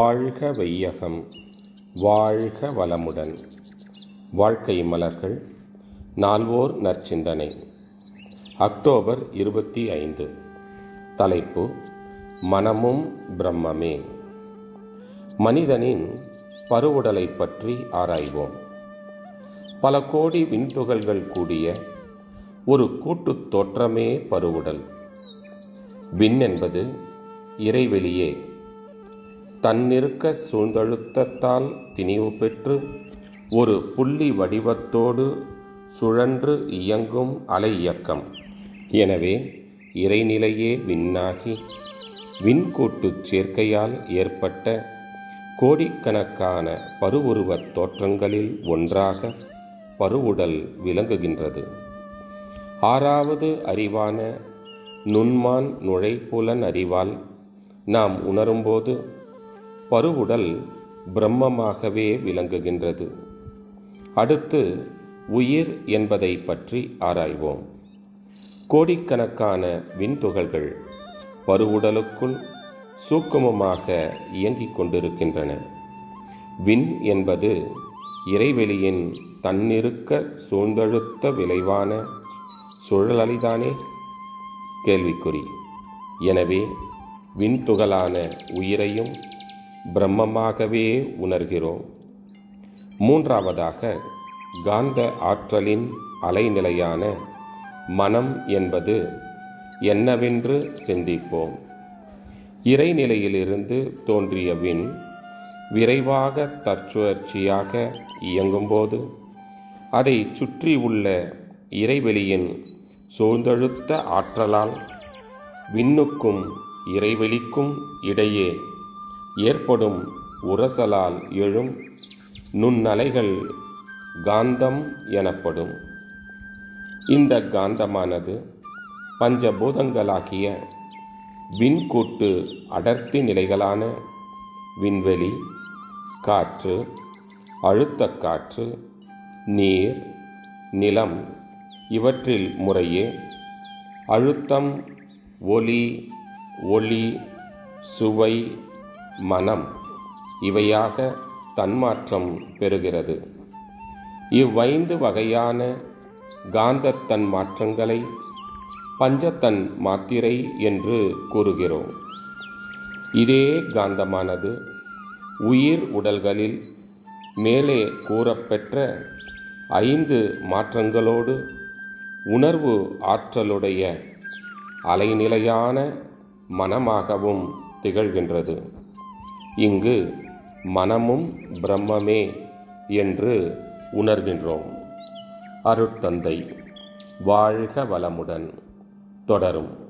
வாழ்க வையகம் வாழ்க வளமுடன். வாழ்க்கை மலர்கள் நால்வோர் நற்சிந்தனை. அக்டோபர் இருபத்தி ஐந்து. தலைப்பு மனமும் பிரம்மமே. மனிதனின் பருவுடலை பற்றி ஆராய்வோம். பல கோடி விண்துகள்கள் கூடிய ஒரு கூட்டுத் தோற்றமே பருவுடல். விண் என்பது இறைவெளியே. தன்னிருக்க சூழ்ந்தழுத்தத்தால் திணிவு பெற்று ஒரு புள்ளி வடிவத்தோடு சுழன்று இயங்கும் அலை இயக்கம். எனவே இறைநிலையே விண்ணாகி விண்கூட்டுச் சேர்க்கையால் ஏற்பட்ட கோடிக்கணக்கான பருவுருவத் தோற்றங்களில் ஒன்றாக பருவுடல் விளங்குகின்றது. ஆறாவது அறிவான நுண்மான் நுழைப்புலன் அறிவால் நாம் உணரும்போது பருவுடல் பிரம்மமாகவே விளங்குகின்றது. அடுத்து உயிர் என்பதை பற்றி ஆராய்வோம். கோடிக்கணக்கான விண்துகள்கள் பருவுடலுக்குள் சூக்குமமாக இயங்கிக் கொண்டிருக்கின்றன. விண் என்பது இறைவெளியின் தன்னிருக்க சூழ்ந்தழுத்த விளைவான சுழலலிதானே? கேள்விக்குறி. எனவே விண்துகளான உயிரையும் பிரம்மமாகவே உணர்கிறோம். மூன்றாவதாக காந்த ஆற்றலின் அலைநிலையான மனம் என்பது என்னவென்று சிந்திப்போம். இறைநிலையிலிருந்து தோன்றிய விண் விரைவாக தற்சுழற்சியாக இயங்கும்போது அதை சுற்றியுள்ள இறைவெளியின் சூழ்ந்தழுத்த ஆற்றலால் விண்ணுக்கும் இறைவெளிக்கும் இடையே ஏற்படும் உரசலால் எழும் நுண்ணலைகள் காந்தம் எனப்படும். இந்த காந்தமானது பஞ்சபூதங்களாகிய விண்கூட்டு அடர்த்தி நிலைகளான விண்வெளி காற்று அழுத்த காற்று நீர் நிலம் இவற்றில் முறையே அழுத்தம் ஒலி ஒளி சுவை மனம் இவையாக தன்மாற்றம் பெறுகிறது. இவ்வைந்து வகையான காந்தத்தன் மாற்றங்களை பஞ்சத்தன் மாத்திரை என்று கூறுகிறோம். இதே காந்தமானது உயிர் உடல்களில் மேலே கூறப்பெற்ற ஐந்து மாற்றங்களோடு உணர்வு ஆற்றலுடைய அலைநிலையான மனமாகவும் திகழ்கின்றது. இங்கு மனமும் பிரம்மமே என்று உணர்கின்றோம். அருட்தந்தை வாழ்க வளமுடன். தொடரும்.